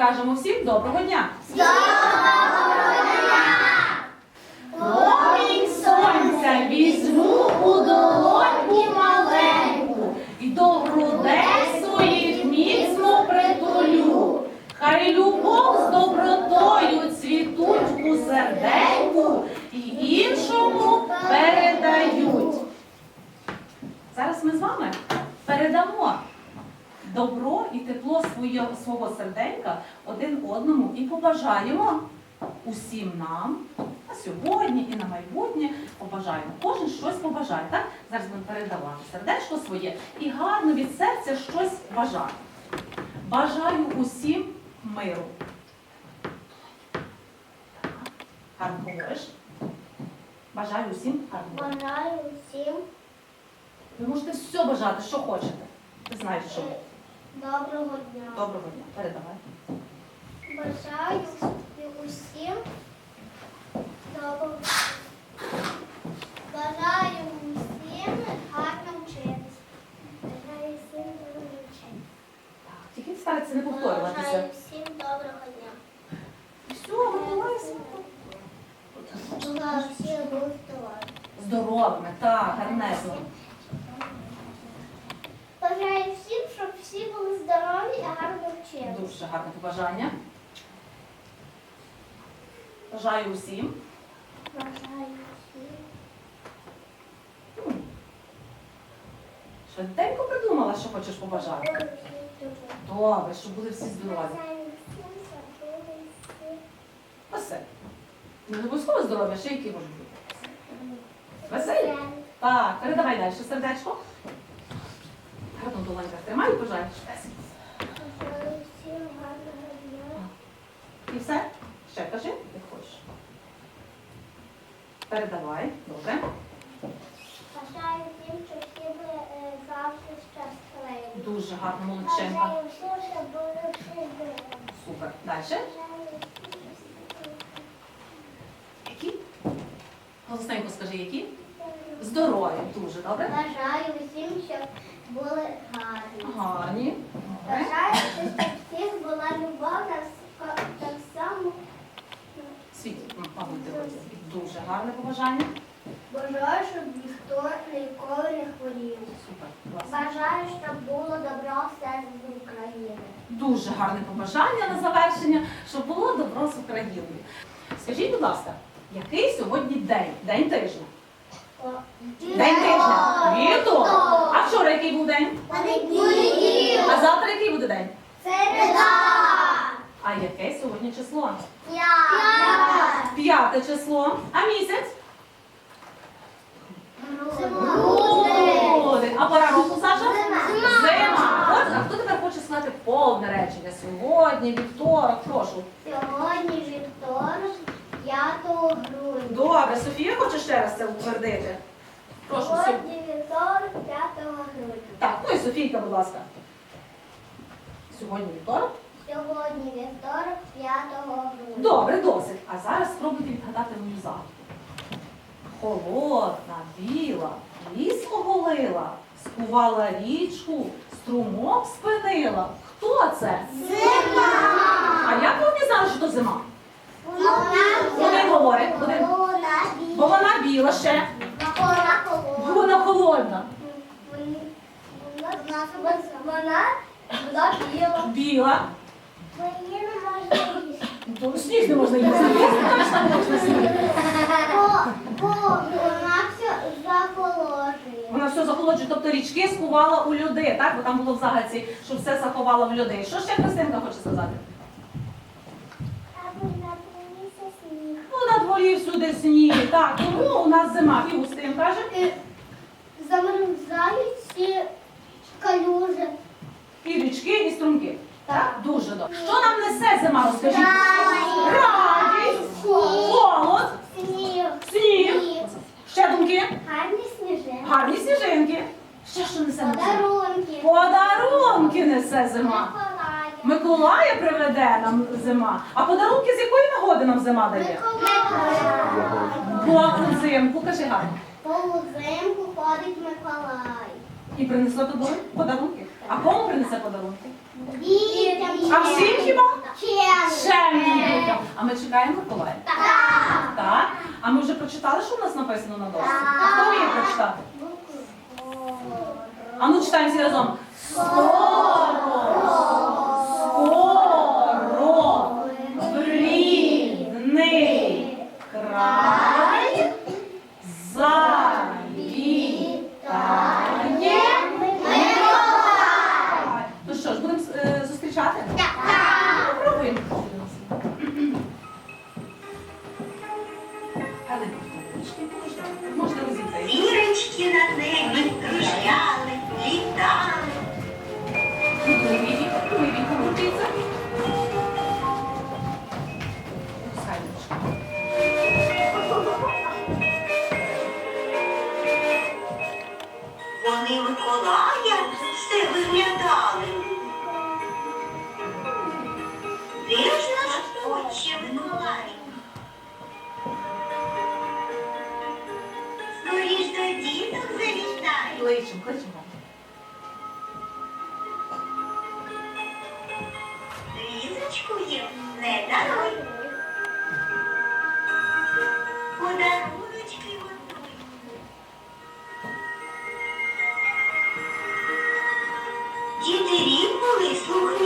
кажемо всім доброго дня! Промінь сонця візьму у долоньку маленьку І до грудей своїх міцно притулю. Хай любов з добротою цвітуть у серденьку і іншому передають. Зараз ми з вами передамо добро і тепло своє, свого серденька один одному і побажаємо усім нам на сьогодні і на майбутнє побажаємо. Кожен щось побажає. Так? Зараз будемо передавати сердечко своє і гарно від серця щось бажати. Бажаю усім миру. Гарно говориш. Бажаю усім гарно. Бажаю всім Ви можете все бажати, що хочете. Ти знаєш, що. Доброго дня. Доброго дня. Передавай. Бажаю усім доброго Бажаю усім гарно вчитись. Бажаю всім доброго вчитись. Так, Тільки старайтеся не повторюватися. Бажаю всім доброго дня. Все, готувайся. Бажаю всім бути здорові. Здоровими, так, гарнезно. Бажаю всім, щоб всі були здорові і гарно вчились. Дуже гарне побажання. Бажаю усім. Бажаю всім. М. Швиденько придумала, що хочеш побажати. Добре, щоб були всі здорові. Веселі. Не обов'язково здоров'я, ще які можуть бути. Веселі? Так, передавай далі сердечко. Гарно долонька тримай і. Бажаю. І все? Ще кажи. Передавай, добре. Бажаю всім, щоб всі були е, завжди щасливі. Дуже гарно, молодчинка. Бажаю всім, щоб були здорові. Супер. Далі. Які? Голосненько скажи, які? здорові. Дуже добре. Бажаю всім, щоб були гарні. Гарні. Добре. Бажаю, щоб всіх була любов на вс- так само. Світі, мабуть, дивиться. Дуже гарне побажання. Бажаю, щоб ніхто ніколи не хворів. Супер. Бажаю, щоб було добро все з України. Дуже гарне побажання на завершення, щоб було добро з Україною. Скажіть, будь ласка, який сьогодні день? День тижня. День тижня. Віток. А вчора який був день? Понеділок. А завтра який буде день? Середа. А яке сьогодні число? П'ять. П'яте число. А місяць? Грудень. А пора року, Саша? Зима. Зима. От, а хто тепер хоче сказати повне речення? Сьогодні, вівторок, прошу. Сьогодні вівторок, 5 грудня. Добре, Софія хоче ще раз це утвердити. Прошу, Софія. Сьогодні вівторок, 5 грудня. Так, ну і Софійка, будь ласка. Сьогодні вівторок. Сьогодні вівторок, 5 грудня. Добре, досить. А зараз спробуйте відгадати мою загадку. Холодна, біла, ліс оголила, скувала річку, струмок спинила. Хто це? Зима. А як ви дізнали, що то зима? Вона Один говорить. Вона Бо вона біла ще, Вона бо холодна. вона холодна. Вона вона вона біла. Біла. Не можна їсти. То сніг не можна їсти. Точно можна сніг. Бо, бо вона все захолоджує. Вона все захолоджує, тобто річки скувала у людей, так? Бо там було в загадці, що все заховала в людей. Що ще Христинка хоче сказати? А вона принесе сніг. Ну, на дворі всюди сніг, так, тому у нас зима. І Устим каже, Е, Замерзають всі калюжі. і річки, і струмки. Так. Дуже добре. Що нам несе зима, розкажіть? Радість. Холод, Сніг. сніг. Ще думки? Гарні сніжинки. Гарні сніжинки. Ще що несе зима? Подарунки. Подарунки несе зима. Миколая. Приведе нам зима. А подарунки з якої нагоди нам зима дає? Бо взимку, кажи гарно. По взимку ходить Миколай. І принесла тобі подарунки. А кому принесе подарунки? А всім хіба? Червень буде. А ми чекаємо Миколая? Так. Так. А ми вже прочитали, що в нас написано на досі? Хто вміє прочитати? А ну читаємо всі разом. Слово. Hurry!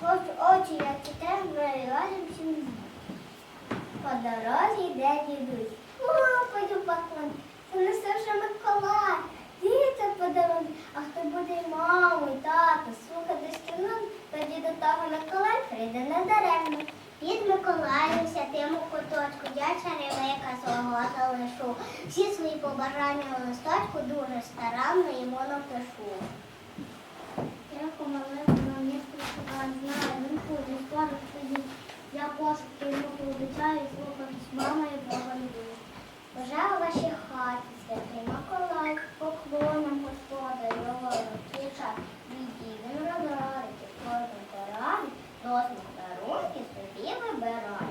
Хочу, очі, як і ми разом сім'ї. По дорозі йде дідусь. О, пойду поклон. Це вже Миколай. Діти. А хто буде і маму, і тато, слухати стіну, тоді до того Миколай прийде недаремно. Під Миколаєм святим у куточку, я чарівника свого залишу. Всі свої побажання у листочку дуже старанно йому напишу. Тихо молитву не спрацював, знаю, він буде, скоро стоїть. Я пошуки йому пообіцяю, слухатись мама і Бога люблю. Бажаю ваші хаті, святий Миколай, поклонам поради, досвід дарунки собі вибирай.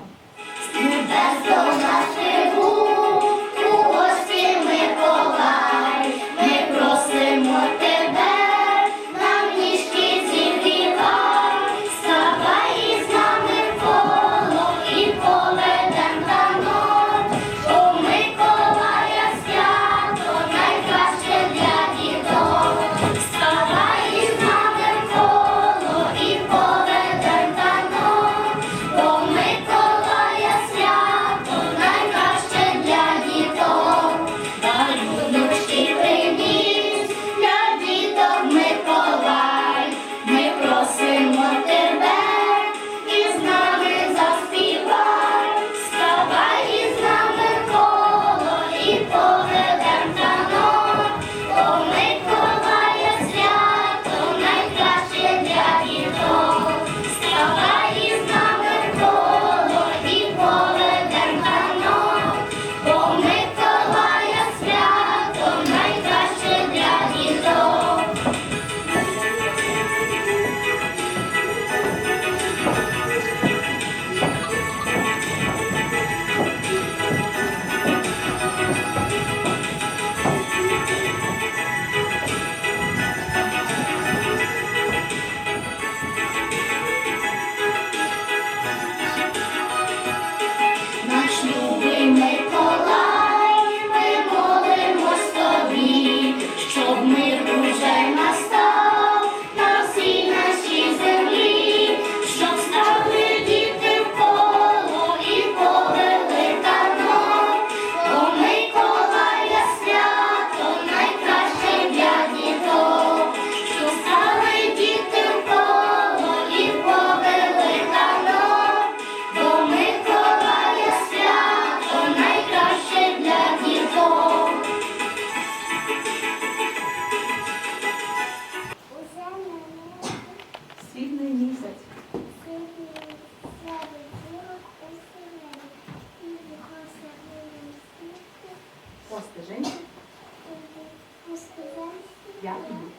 Я іду.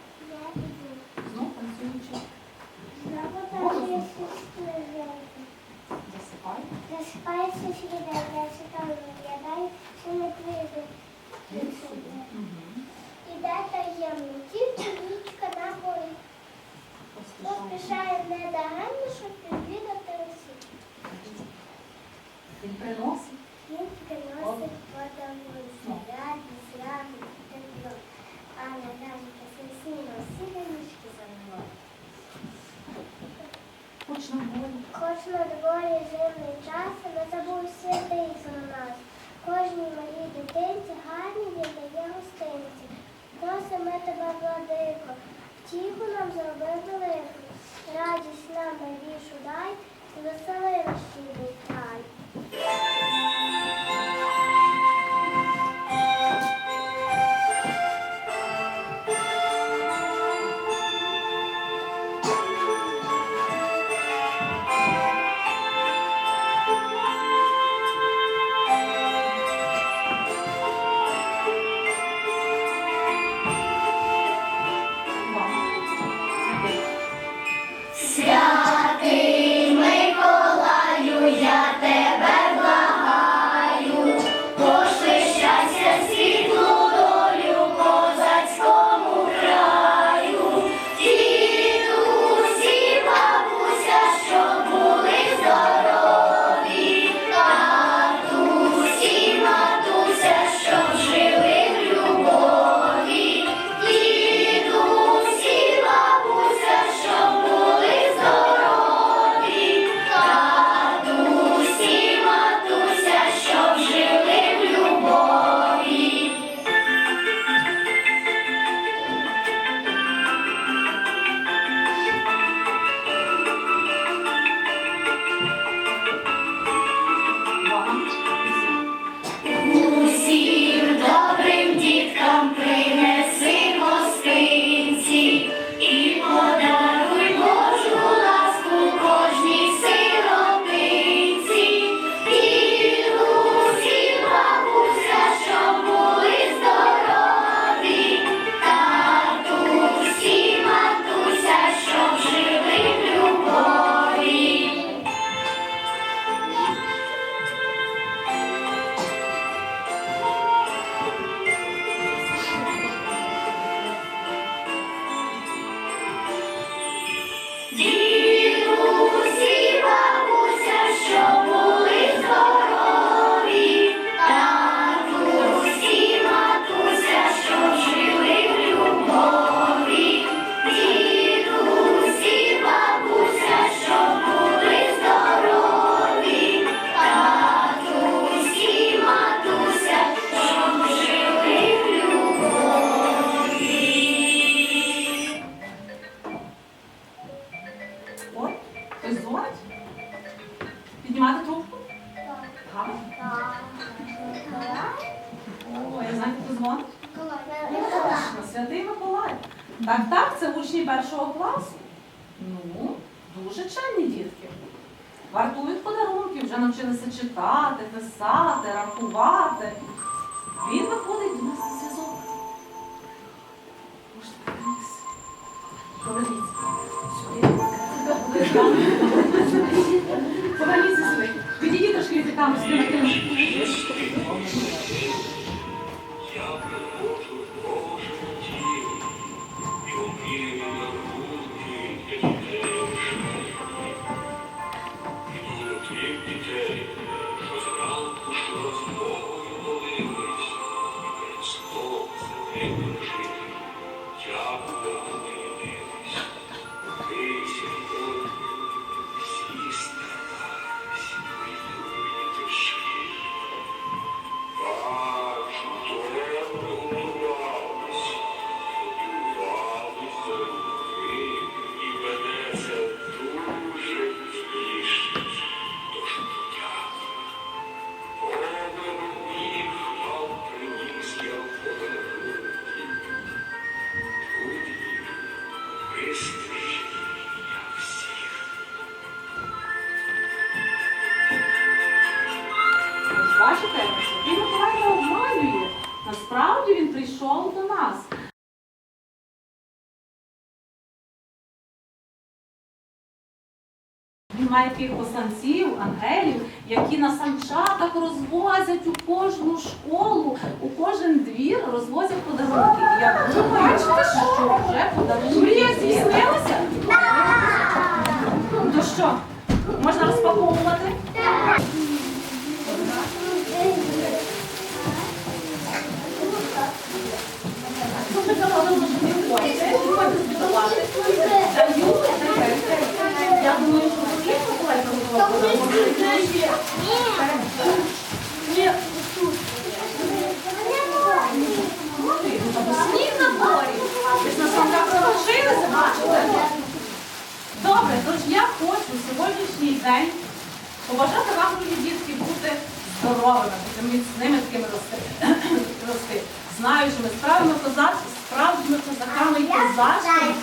Знов танцюючи. Засипай. Засипається сюди, я сюди виглядаю, що не прийде. І. Іде таємно, тільки річка на бої. Поспішай. Поспішає недаремно, щоб відвідати усіх. Він приносить. Він приносить водовольство, радість, радість. А на дані сніно всі річки замило. Хоч на на дворі зимний час, не забув святий за нас. Кожній моїй дитинці гарні віддає гостинці. Просимо тебе, владико, втіху нам зроби велику. Радість нам найбільшу дай, і весели наш навчилися читати, писати, рахувати. Він виходить до нас на зв'язок. Можете подивитися. Поверніться. Сюди. Поверніться сюди. Підійдіть трошки від камери, сюди на. Я має тих посланців, ангелів, які на санчатах розвозять у кожну школу, у кожен двір розвозять подарунки. І я думаю, бачите, що вже подарунки. Ну то що, можна розпаковувати? Сьогоднішній день побажати вам, любі дітки, бути здоровими, бути міцними такими рости. рости. Знаю, що ми справимо козак, справжніми козаками і козачками,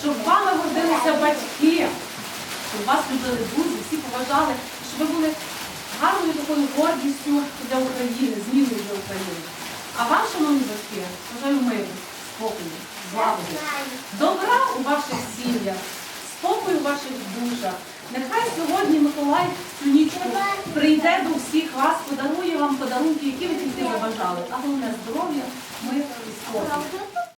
щоб вами гордилися батьки, щоб вас любили друзі, всі поважали, щоб ви були гарною такою гордістю для України, зміною для України. А вам, шановні батьки, бажаю миру, спокою, злагоди, добра у ваших сім'ях, спокою у ваших душах. Нехай сьогодні Миколай цю прийде до всіх вас, подарує вам подарунки, які ви тільки забажали. А головне здоров'я, мир і спокій.